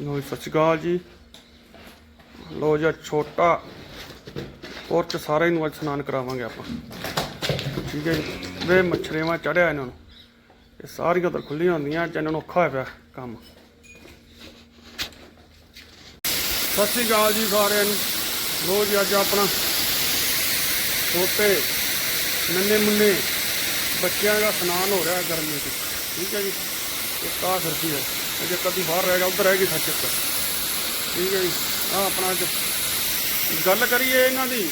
ਲੋ ਸਤਿ ਸ਼੍ਰੀ ਅਕਾਲ ਜੀ। ਲੋ ਜੀ ਛੋਟਾ ਔਰ ਚ ਸਾਰੇ ਨੂੰ ਅੱਜ ਇਸ਼ਨਾਨ ਕਰਾਵਾਂਗੇ ਆਪਾਂ। ਠੀਕ ਹੈ ਜੀ, ਵੇ ਮੱਛਰੇਵਾਂ ਚੜਿਆ ਇਹਨਾਂ ਨੂੰ। ਇਹ ਸਾਰੀਆਂ ਤਾਂ ਖੁੱਲੀਆਂ ਹੁੰਦੀਆਂ, ਅੱਜ ਇਹਨਾਂ ਨੂੰ ਔਖਾ ਹੋਇਆ ਪਿਆ ਕੰਮ। ਸਤਿ ਸ਼੍ਰੀ ਅਕਾਲ ਜੀ ਸਾਰਿਆਂ ਨੂੰ। ਲੋ ਜੀ, ਅੱਜ ਆਪਣਾ ਛੋਟੇ ਨੰਨੇ ਮੁੰਨੇ ਬੱਚਿਆਂ ਦਾ ਇਸ਼ਨਾਨ ਹੋ ਰਿਹਾ ਗਰਮੀ 'ਚ। ਠੀਕ ਹੈ ਜੀ, ਇੱਕ ਆਹ ਜੇ ਹੈ ਕਦੀ ਬਾਹਰ ਰਹਿ ਗਿਆ, ਉਧਰ ਰਹਿ ਗਈ ਸੱਚ ਇੱਕ ਠੀਕ ਹੈ ਜੀ। ਆ ਆਪਣਾ ਅੱਜ ਗੱਲ ਕਰੀਏ ਇਹਨਾਂ ਦੀ।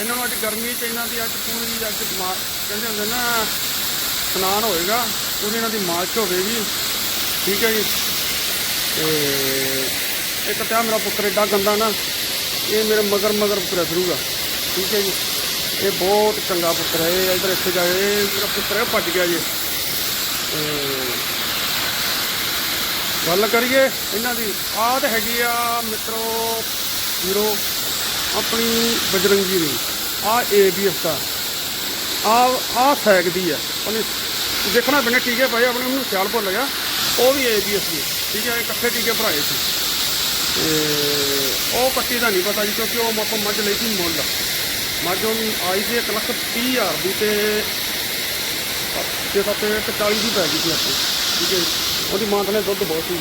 ਇਹਨਾਂ ਨੂੰ ਅੱਜ ਗਰਮੀ 'ਚ ਇਹਨਾਂ ਦੀ ਅੱਜ ਪੂਰੀ ਅੱਜ ਮਾ- ਕਹਿੰਦੇ ਹੁੰਦੇ ਨਾ, ਇਸ਼ਨਾਨ ਹੋਏਗਾ, ਪੂਰੀ ਇਹਨਾਂ ਦੀ ਮਾਲਸ਼ ਹੋਵੇਗੀ। ਠੀਕ ਹੈ ਜੀ। ਤੇ ਇੱਕ ਤਾਂ ਮੇਰਾ ਪੁੱਤਰ ਏਡਾ ਗੰਦਾ ਨਾ, ਇਹ ਮੇਰੇ ਮਗਰ ਮਗਰ ਪੁੱਤਰ ਫਿਰੂਗਾ। ਠੀਕ ਹੈ ਜੀ। ਇਹ ਬਹੁਤ ਚੰਗਾ ਪੁੱਤਰ ਹੈ, ਇਹ ਇਧਰ ਇੱਥੇ ਜਾਏ ਮੇਰਾ ਪੁੱਤਰ ਭੱਜ ਗਿਆ ਜੀ। ਤੇ ਗੱਲ ਕਰੀਏ, ਇਹਨਾਂ ਦੀ ਆਹ ਤੇ ਹੈਗੀ ਆ ਮਿੱਤਰੋ, ਵੀਰੋ, ਆਪਣੀ ਬਜਰੰਗੀ ਦੀ। ਆ ਏਬੀਐਸ ਦਾ ਆ ਆ ਸੈਕਦੀ ਆ। ਉਹਨੇ ਦੇਖਣਾ ਪੈਣਾ ਟੀਕੇ ਪਾਏ, ਆਪਣੇ ਨੂੰ ਖਿਆਲ ਭੁੱਲ ਗਿਆ। ਉਹ ਵੀ ਏਬੀਐਸ ਦੀ ਠੀਕ ਹੈ ਇਕੱਠੇ ਟੀਕੇ ਭਰਾਏ ਸੀ। ਤੇ ਉਹ ਕੱਟੀ ਦਾ ਨਹੀਂ ਪਤਾ ਜੀ, ਕਿਉਂਕਿ ਉਹ ਆਪਾਂ ਮੱਝ ਲਈ ਸੀ ਮੁੱਲ। ਮੱਝ ਉਹ ਆਈ ਸੀ 1 ਲੱਖ 30 ਹਜ਼ਾਰ ਦੀ ਤੇ ਤੇ ਤਾਂ 40 ਦੀ ਪੈ ਗਈ ਸੀ ਆਪਣੀ। ਠੀਕ ਹੈ ਜੀ। ਉਹਦੀ ਮਾਂ ਨੇ ਦੁੱਧ ਬਹੁਤ ਸੀ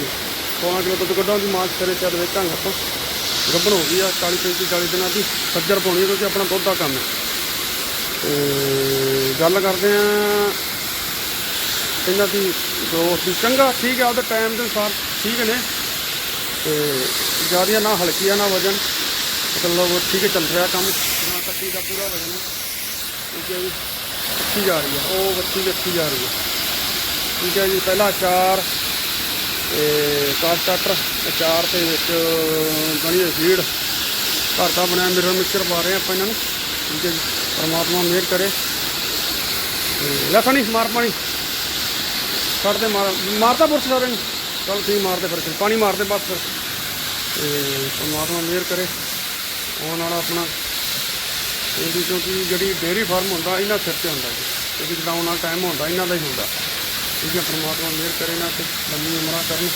16 ਕਿਲੋ ਦੁੱਧ ਕੱਢਾਂ ਦੀ ਮਾਂ ਸਿਰੇ ਚੱਲ ਵੇਚਾਂਗੇ ਆਪਾਂ ਗੱਭਣ ਹੋ ਗਈ ਆ 40 35 40 ਦਿਨਾਂ ਦੀ ਸੱਜਰ ਪਾਉਣੀ ਹੈ ਕਿਉਂਕਿ ਆਪਣਾ ਦੁੱਧ ਦਾ ਕੰਮ ਹੈ ਤੇ ਗੱਲ ਕਰਦੇ ਆ ਇਹਨਾਂ ਦੀ ਗਰੋਥ ਦੀ। ਚੰਗਾ, ਠੀਕ ਹੈ ਉਹਦੇ ਟਾਈਮ ਦੇ ਅਨੁਸਾਰ ਠੀਕ ਨੇ। ਤੇ ਜ਼ਿਆਦਾ ਨਾ ਹਲਕੀ ਆ ਨਾ ਵਜਨ। ਮਤਲਬ ਠੀਕ ਹੈ ਚੱਲ ਰਿਹਾ ਕੰਮ। ਨਾ ਕੱਟੀ ਦਾ ਪੂਰਾ ਵਜਨ। ਹੈ ਠੀਕ ਹੈ ਜੀ ਜਾ ਰਹੀ ਹੈ ਉਹ ਬੱਚੀ ਅੱਛੀ ਜਾ ਰਹੀ ਹੈ ਠੀਕ ਹੈ ਜੀ, ਪਹਿਲਾ ਅਚਾਰ ਤੇ ਕਾਸ ਸਟਾਰਟਰ ਅਚਾਰ ਤੇ ਵਿੱਚ ਬਣੀ ਹੋਈ ਫੀਡ ਘਰ ਦਾ ਬਣਿਆ ਮਿਰਰ ਮਿਕਸਚਰ ਪਾ ਰਹੇ ਆਪਾਂ ਇਹਨਾਂ ਨੂੰ। ਠੀਕ ਹੈ ਜੀ, ਪਰਮਾਤਮਾ ਮਿਹਰ ਕਰੇ। ਤੇ ਲੈ ਪਾਣੀ ਮਾਰ ਪਾਣੀ। ਛੱਡ ਦੇ ਮਾਰ ਮਾਰਦਾ ਪੁਰਸ਼ ਸਾਰੇ ਨੂੰ। ਚਲ ਠੀਕ ਮਾਰਦੇ ਫਿਰ ਪਾਣੀ ਮਾਰਦੇ ਬਸ ਫਿਰ। ਤੇ ਪਰਮਾਤਮਾ ਮਿਹਰ ਕਰੇ। ਆਉਣ ਵਾਲਾ ਆਪਣਾ ਇਹਦੀ ਕਿਉਂਕਿ ਜਿਹੜੀ ਡੇਅਰੀ ਫਾਰਮ ਹੁੰਦਾ, ਇਹਨਾਂ ਸਿਰ ਤੇ ਹੁੰਦਾ ਜੀ। ਕਿਉਂਕਿ ਜਦਾਉਣ ਵਾਲਾ ਟਾਈਮ ਹੁੰਦਾ, ਇਹਨਾਂ ਦਾ ਹੀ ਹੁੰਦਾ। ਠੀਕ ਹੈ ਪਰਮਾਤਮਾ ਮਿਹਰ ਕਰੇ ਨਾ ਤੇ ਲੰਮੀ ਉਮਰਾਂ ਕਰਨ।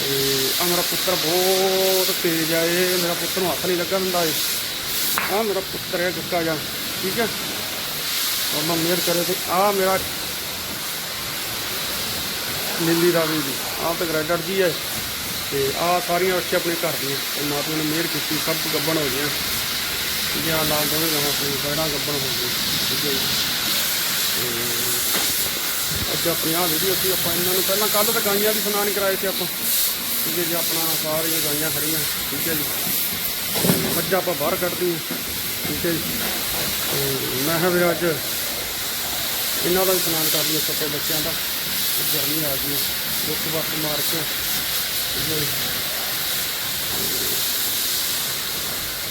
ਤੇ ਆ ਮੇਰਾ ਪੁੱਤਰ ਬਹੁਤ ਤੇਜ਼ ਆ ਇਹ। ਮੇਰਾ ਪੁੱਤਰ ਨੂੰ ਹੱਥ ਨਹੀਂ ਲੱਗਾ ਹੁੰਦਾ ਇਹ। ਆ ਮੇਰਾ ਪੁੱਤਰ ਹੈ ਗੁੱਕਾ ਜਾ ਠੀਕ ਹੈ? ਪਰਮਾਤਮਾ ਮਿਹਰ ਕਰੇ ਤੇ ਆ ਮੇਰਾ ਨੀਲੀ ਰਾਵੀ ਜੀ ਆਹ ਤੇ ਗ੍ਰੈਡਰ ਜੀ ਹੈ। ਤੇ ਆਹ ਸਾਰੀਆਂ ਅੱਛੇ ਆਪਣੇ ਘਰ ਦੀਆਂ। ਪਰਮਾਤਮਾ ਨੇ ਮਿਹਰ ਕੀਤੀ, ਸਭ ਗੱਬਣ ਹੋ ਗਈਆਂ। ਠੀਕ ਹੈ? ਲਾਲ ਦੋਵੇਂ ਗਾਵਾਂ ਆਪਣੀ ਬੈੜਾਂ ਗੱਬਣ ਹੋ ਗਈ ਠੀਕ ਹੈ ਜੀ। ਅੱਜ ਆਪਣੀ ਆਹ ਵੀਡੀਓ ਸੀ ਆਪਾਂ ਇਹਨਾਂ ਨੂੰ ਪਹਿਲਾਂ ਕੱਲ ਤਾਂ ਗਾਈਆਂ ਵੀ ਸਨਾਨ ਕਰਾਏ ਸੀ ਆਪਾਂ। ਠੀਕ ਹੈ ਜੀ, ਆਪਣਾ ਸਾਰੀਆਂ ਗਾਈਆਂ ਖੜੀਆਂ, ਠੀਕ ਹੈ ਜੀ। ਤੇ ਮੱਝਾਂ ਆਪਾਂ ਬਾਹਰ ਕੱਢਦੀ ਠੀਕ ਹੈ ਜੀ। ਤੇ ਮੈਂ ਹਾਂ ਵੀ ਅੱਜ ਇਹਨਾਂ ਦਾ ਵੀ ਸਨਾਨ ਕਰ ਲਈਏ ਛੋਟੇ ਬੱਚਿਆਂ ਦਾ। ਤੇ ਗਰਮੀ ਆ ਗਈ ਦੁੱਖ ਵਕਤ ਮਾਰ ਕੇ। ਠੀਕ ਹੈ ਜੀ।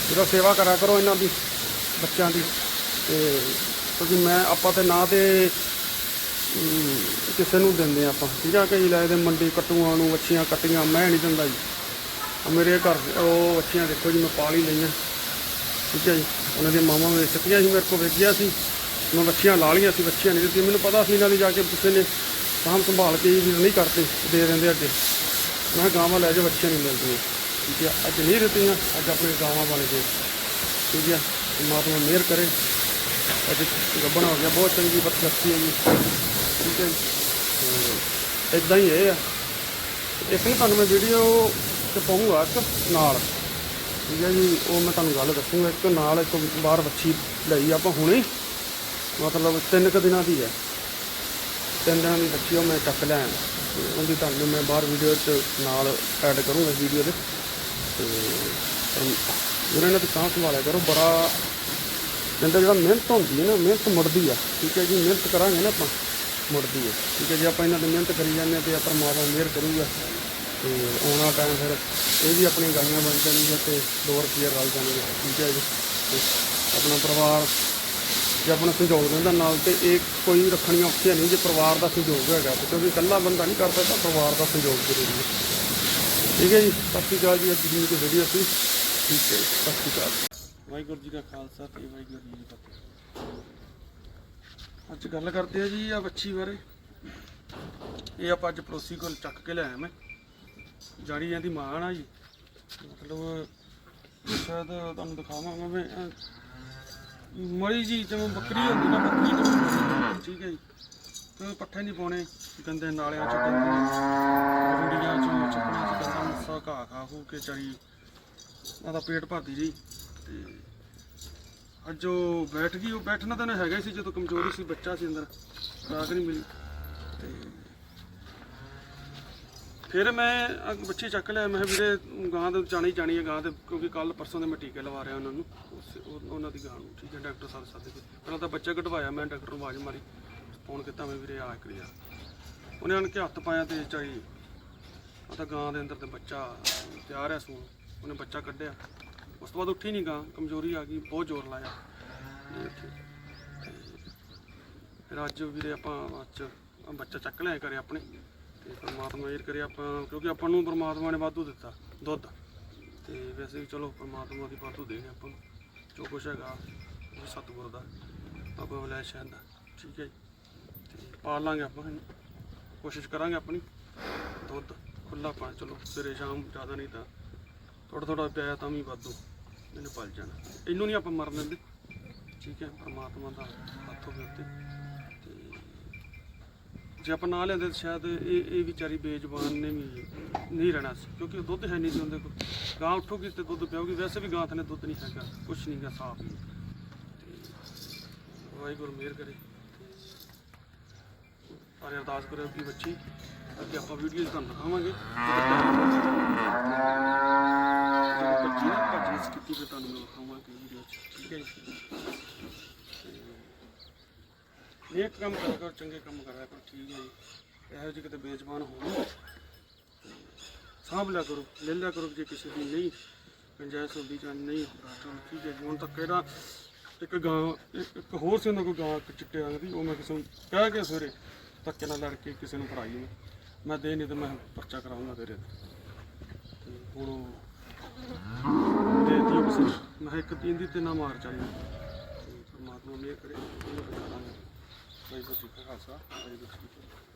ਜਿਹੜਾ ਸੇਵਾ ਕਰਾ ਕਰੋ ਇਹਨਾਂ ਦੀ, ਬੱਚਿਆਂ ਦੀ। ਤੇ ਕਿਉਂਕਿ ਮੈਂ ਆਪਾਂ ਤੇ ਨਾ ਤੇ ਕਿਸੇ ਨੂੰ ਦਿੰਦੇ ਆਪਾਂ। ਠੀਕ ਆ ਕਈ ਲਾਏ ਦੇ ਮੰਡੀ ਕਟੂਆਂ ਨੂੰ ਵੱਛੀਆਂ ਕੱਟੀਆਂ, ਮੈਂ ਨਹੀਂ ਦਿੰਦਾ ਜੀ। ਮੇਰੇ ਘਰ ਉਹ ਵੱਛੀਆਂ ਦੇਖੋ ਜੀ, ਮੈਂ ਪਾਲ ਹੀ ਲਈਆਂ। ਠੀਕ ਹੈ ਜੀ, ਉਹਨਾਂ ਦੀਆਂ ਮਾਮਾ ਵੇਚ ਸਕੀਆਂ ਸੀ, ਮੇਰੇ ਕੋਲ ਵੇਚੀਆਂ ਸੀ। ਮੈਂ ਵੱਛੀਆਂ ਲਾ ਲਈਆਂ ਸੀ ਬੱਚੀਆਂ ਨਹੀਂ ਦਿੱਤੀਆਂ। ਮੈਨੂੰ ਪਤਾ ਸੀ ਇਹਨਾਂ ਦੀ ਜਾ ਕੇ ਕਿਸੇ ਨੇ ਸਾਂਭ ਸੰਭਾਲ ਕੇ ਵੀ ਨਹੀਂ ਕਰਦੇ, ਦੇ ਦਿੰਦੇ ਅੱਗੇ। ਮੈਂ ਕਿਹਾ ਗਾਵਾਂ ਲੈ ਜਾ ਵੱਛੀਆਂ ਨਹੀਂ ਮਿਲਦੀਆਂ। ਠੀਕ ਹੈ ਅੱਜ ਨਹੀਂ ਦਿੱਤੀਆਂ, ਅੱਜ ਆਪਣੇ ਗਾਵਾਂ ਬਣ ਗਏ। ਠੀਕ ਹੈ ਪਰਮਾਤਮਾ ਮਿਹਰ ਕਰੇ। ਅੱਜ ਗੱਬਣ ਹੋ ਗਿਆ, ਬਹੁਤ ਚੰਗੀ ਬੱਚੀ ਹੈ ਜੀ। ਠੀਕ ਹੈ ਜੀ। ਇਦਾਂ ਹੀ ਇਹ ਆ। ਇੱਕ ਨਾ ਤੁਹਾਨੂੰ ਮੈਂ ਵੀਡੀਓ ਤੇ ਪਾਉਂਗਾ ਇੱਕ ਨਾਲ। ਠੀਕ ਹੈ ਜੀ, ਉਹ ਮੈਂ ਤੁਹਾਨੂੰ ਗੱਲ ਦੱਸੂਗਾ। ਇੱਕ ਨਾਲ ਇੱਕ ਬਾਹਰ ਬੱਚੀ ਲਈ ਆਪਾਂ ਹੁਣੇ। ਮਤਲਬ ਤਿੰਨ ਕੁ ਦਿਨਾਂ ਦੀ ਹੈ। ਤਿੰਨ ਦਿਨਾਂ ਦੀ ਬੱਚੀ ਉਹ ਮੈਂ ਚੱਕ ਲਿਆ ਉਹਦੀ ਤੁਹਾਨੂੰ ਮੈਂ ਬਾਹਰ ਵੀਡੀਓ 'ਚ ਨਾਲ ਐਡ ਕਰੂੰਗਾ ਵੀਡੀਓ ਦੇ। ਤੇ ਪਰ ਜਿਹੜਾ ਇਹਨਾਂ ਦੀ ਸਾਂਭ ਸੰਭਾਲਿਆ ਕਰੋ। ਬੜਾ ਕਹਿੰਦਾ ਜਿਹੜਾ ਮਿਹਨਤ ਹੁੰਦੀ ਹੈ ਨਾ, ਮਿਹਨਤ ਮੁੜਦੀ ਆ। ਠੀਕ ਹੈ ਜੀ, ਮਿਹਨਤ ਕਰਾਂਗੇ ਨਾ ਆਪਾਂ। ਮੁੜਦੀ ਹੈ। ਠੀਕ ਹੈ ਜੀ ਆਪਾਂ ਇਹਨਾਂ ਦੀ ਮਿਹਨਤ ਕਰੀ ਜਾਂਦੇ ਹਾਂ ਤੇ ਆਪਾਂ ਮਾਵਾ ਮਿਹਰ ਕਰੂਗਾ। ਤੇ ਆਉਣਾ ਟਾਈਮ ਫਿਰ ਇਹ ਵੀ ਆਪਣੀ ਗਾਈਆਂ ਬਣ ਜਾਣਗੀਆਂ ਤੇ 2 ਰੁਪਏ ਰਲ ਜਾਣਗੇ। ਠੀਕ ਹੈ ਜੀ। ਤੇ ਆਪਣਾ ਪਰਿਵਾਰ ਜੇ ਆਪਣਾ ਸੰਯੋਗ ਦਿੰਦਾ ਨਾਲ ਤੇ ਇਹ ਕੋਈ ਰੱਖਣੀਆਂ ਔਖੀਆਂ ਨਹੀਂ ਜੇ ਪਰਿਵਾਰ ਦਾ ਸੰਯੋਗ ਹੈਗਾ ਤੇ ਕਿਉਂਕਿ ਇਕੱਲਾ ਬੰਦਾ ਨਹੀਂ ਕਰ ਸਕਦਾ ਪਰਿਵਾਰ ਦਾ ਸੰਯੋਗ ਜ਼ਰੂਰੀ ਹੈ। ਠੀਕ ਹੈ ਜੀ ਸਤਿ ਸ਼੍ਰੀ ਅਕਾਲ ਜੀ ਅੱਜ ਦੀ ਵੀਡੀਓ ਸੀ। ਠੀਕ ਹੈ ਜੀ, ਸਤਿ ਸ਼੍ਰੀ ਅਕਾਲ। ਵਾਹਿਗੁਰੂ ਜੀ ਕਾ ਖਾਲਸਾ ਤੇ ਵਾਹਿਗੁਰੂ ਜੀ ਕੀ ਫਤਿਹ। ਅੱਜ ਗੱਲ ਕਰਦੇ ਆ ਜੀ ਆ ਬੱਚੀ ਬਾਰੇ। ਇਹ ਆਪਾਂ ਅੱਜ ਪੜੋਸੀ ਕੋਲ ਚੱਕ ਕੇ ਲਿਆਇਆ ਮੈਂ। ਜਾਣੀ ਜਾਂਦੀ ਮਾਂ ਨਾ ਜੀ। ਮਤਲਬ ਸ਼ਾਇਦ ਤੁਹਾਨੂੰ ਦਿਖਾਵਾਂਗਾ ਮੈਂ। ਮਰੀ ਜੀ, ਜਿਵੇਂ ਬੱਕਰੀ ਹੁੰਦੀ ਨਾ, ਬੱਕਰੀ ਜਿਵੇਂ ਠੀਕ ਹੈ ਜੀ। ਤੇ ਪੱਠੇ ਨਹੀਂ ਪਾਉਣੇ, ਗੰਦੇ ਨਾਲਿਆਂ ਚ ਗੰਦੇ ਰੂੜੀਆਂ ਚੋਂ ਚੱਕਣਾ ਚ ਗੰਦਾ ਮੱਸਾ ਘਾਹ ਖਾ ਖੂ ਕੇ ਚਰੀ ਉਹਦਾ ਪੇਟ ਭਰਦੀ ਜੀ। ਤੇ ਅੱਜ ਉਹ ਬੈਠ ਗਈ, ਉਹ ਬੈਠਣਾ ਤਾਂ ਨਾ ਹੈਗਾ ਹੀ ਸੀ, ਜਦੋਂ ਕਮਜ਼ੋਰੀ ਸੀ, ਬੱਚਾ ਸੀ ਅੰਦਰ ਖੁਰਾਕ ਨਹੀਂ ਮਿਲੀ। ਤੇ ਫਿਰ ਮੈਂ ਅੱਗ ਬੱਚੇ ਚੱਕ ਲਿਆ, ਮੈਂ ਕਿਹਾ ਵੀਰੇ, ਗਾਂ ਦੇ ਜਾਣੀ ਜਾਣੀ ਹੈ ਗਾਂ ਦੇ ਕਿਉਂਕਿ ਕੱਲ ਪਰਸੋਂ ਦੇ ਮੈਂ ਟੀਕੇ ਲਵਾ ਰਿਹਾ ਉਹਨਾਂ ਨੂੰ, ਉਸ- ਉਹ- ਉਹਨਾਂ ਦੀ ਗਾਂ ਨੂੰ, ਠੀਕ ਹੈ, ਡਾਕਟਰ ਸਾਹਿਬ ਸਾਦੇ ਕੋਲ। ਪਹਿਲਾਂ ਤਾਂ ਬੱਚਾ ਕਢਵਾਇਆ ਮੈਂ, ਡਾਕਟਰ ਨੂੰ ਆਵਾਜ਼ ਮਾਰੀ, ਫੋਨ ਕੀਤਾ ਮੈਂ, ਵੀਰੇ, ਆ ਕਰਿਆ ਉਹਨੇ ਆਣ ਕੇ ਹੱਥ ਪਾਇਆ ਤੇ ਚਾਈ ਉਹ ਤਾਂ ਗਾਂ ਦੇ ਅੰਦਰ ਤੇ ਬੱਚਾ ਤਿਆਰ ਹੈ ਸੂਣ ਉਹਨੇ ਬੱਚਾ ਕੱਢਿਆ। ਉਸ ਤੋਂ ਬਾਅਦ ਉੱਠੀ ਨਹੀਂ ਗਾਂ, ਕਮਜ਼ੋਰੀ ਆ ਗਈ, ਬਹੁਤ ਜ਼ੋਰ ਲਾਇਆ। ਇਹ ਉੱਠੀ। ਫਿਰ ਅੱਜ ਵੀਰੇ ਆਪਾਂ ਅੱਜ ਬੱਚਾ ਚੱਕ ਲਿਆ ਕਰੇ ਆਪਣੇ, ਤੇ ਪਰਮਾਤਮਾ ਇਹ ਕਰੇ ਆਪਾਂ, ਕਿਉਂਕਿ ਆਪਾਂ ਨੂੰ ਪਰਮਾਤਮਾ ਨੇ ਵਾਧੂ ਦਿੱਤਾ, ਦੁੱਧ। ਤੇ ਵੈਸੇ ਵੀ ਚਲੋ ਪਰਮਾਤਮਾ ਦੀ ਵਾਧੂ ਦੇਣੇ ਆਪਾਂ ਨੂੰ, ਜੋ ਕੁਛ ਹੈਗਾ, ਉਹ ਸਤਿਗੁਰ ਦਾ, ਬਾਬਾ ਬੁਲਾਇਆ ਸ਼ਹਿਰ ਦਾ, ਠੀਕ ਹੈ ਜੀ। ਤੇ ਪਾਲ ਲਾਂਗੇ ਆਪਾਂ ਕੋਸ਼ਿਸ਼ ਕਰਾਂਗੇ ਆਪਣੀ, ਦੁੱਧ ਖੁੱਲਾ ਪਾ, ਚਲੋ ਸਵੇਰੇ ਸ਼ਾਮ ਜ਼ਿਆਦਾ ਨਹੀਂ ਤਾਂ ਥੋੜਾ ਥੋੜਾ ਪਿਆ ਤਾਂ ਵੀ ਵਾਧੂ। ਇਹਨੇ ਪਲ ਜਾਣਾ। ਇਹਨੂੰ ਨਹੀਂ ਆਪਾਂ ਮਰਨ ਦਿੰਦੇ। ਠੀਕ ਹੈ, ਪਰਮਾਤਮਾ ਦਾ ਹੱਥ ਹੋਵੇ ਉੱਤੇ। ਤੇ ਜੇ ਆਪਾਂ ਨਾ ਲੈਂਦੇ ਤਾਂ ਸ਼ਾਇਦ ਇਹ ਇਹ ਵਿਚਾਰੀ ਬੇਜ਼ੁਬਾਨ ਨੇ ਵੀ ਨਹੀਂ ਰਹਿਣਾ ਸੀ, ਕਿਉਂਕਿ ਉਹ ਦੁੱਧ ਹੈ ਨਹੀਂ ਸੀ ਉਹਦੇ ਕੋਲ। ਗਾਂ ਉੱਠੂਗੀ ਤੇ ਦੁੱਧ ਪਿਆਉਗੀ ਵੈਸੇ ਵੀ ਗਾਂ ਥਨੇ ਦੁੱਧ ਨਹੀਂ ਹੈਗਾ। ਕੁਛ ਨਹੀਂ ਗਾ ਸਾਫ਼ ਤੇ ਵਾਹਿਗੁਰੂ ਮਿਹਰ ਕਰੇ। ਤੇ ਅਰਦਾਸ ਕਰਿਓ ਕਿ ਬੱਚੀ, ਅੱਗੇ ਆਪਾਂ ਵੀਡੀਓਜ਼ ਤੁਹਾਨੂੰ ਦਿਖਾਵਾਂਗੇ। ਬੱਚੀ ਨਾ ਪਰਚੇਸ ਕੀਤੀ ਫਿਰ ਤੁਹਾਨੂੰ ਮੈਂ ਦਿਖਾਵਾਂਗਾ ਵੀਡੀਓ 'ਚ ਠੀਕ ਹੈ ਜੀ ਇਹ ਕੰਮ ਕਰਿਆ ਕਰੋ, ਚੰਗੇ ਕੰਮ ਕਰਿਆ ਕਰੋ, ਠੀਕ ਹੈ ਜੀ। ਇਹੋ ਜਿਹੇ ਕਿਤੇ ਬੇਜ਼ਬਾਨ ਹੋਣ ਸਾਂਭ ਲਿਆ ਕਰੋ, ਲੈ ਲਿਆ ਕਰੋ ਜੇ ਕਿਸੇ ਦੀ ਨਹੀਂ, ਪੰਚਾਇਤ ਹੁੰਦੀ ਜਾਂ ਨਹੀਂ ਚਲੋ ਠੀਕ ਹੈ ਜੀ। ਹੁਣ ਤੱਕ ਇਹਦਾ ਇੱਕ ਗਾਂ ਇੱਕ ਇੱਕ ਹੋਰ ਸੀ, ਉਹਨਾਂ ਕੋਲ ਗਾਂ, ਇੱਕ ਚਿੱਟੇ ਰੰਗ ਦੀ, ਉਹ ਮੈਂ ਕਿਸੇ ਨੂੰ ਕਹਿ ਕੇ ਸਵੇਰੇ ਧੱਕੇ ਨਾਲ ਲੜ ਕੇ ਕਿਸੇ ਨੂੰ ਫੜਾਈ ਮੈਂ ਮੈਂ ਦੇ ਨਹੀਂ ਤੇ ਮੈਂ ਪਰਚਾ ਕਰਾਉਂਗਾ ਤੇਰੇ ਤੇ ਹੁਣ ਉਹ ਦੇ ਦਿੱਤੀ ਕਿਸੇ ਨੂੰ। ਮੈਂ ਕਿਹਾ ਇੱਕ ਦਿਨ ਦੀ ਤੇ ਨਾ ਮਾਰ ਚੱਲ ਪਰਮਾਤਮਾ ਮਿਹਰ ਕਰੇ, ਉਹਨੂੰ ਬਚਾ ਲਾਂਗੇ ਵਾਹਿਗੁਰੂ ਜੀ ਕਾ ਖਾਲਸਾ, ਵਾਹਿਗੁਰੂ ਜੀ ਕੀ ਫਤਿਹ।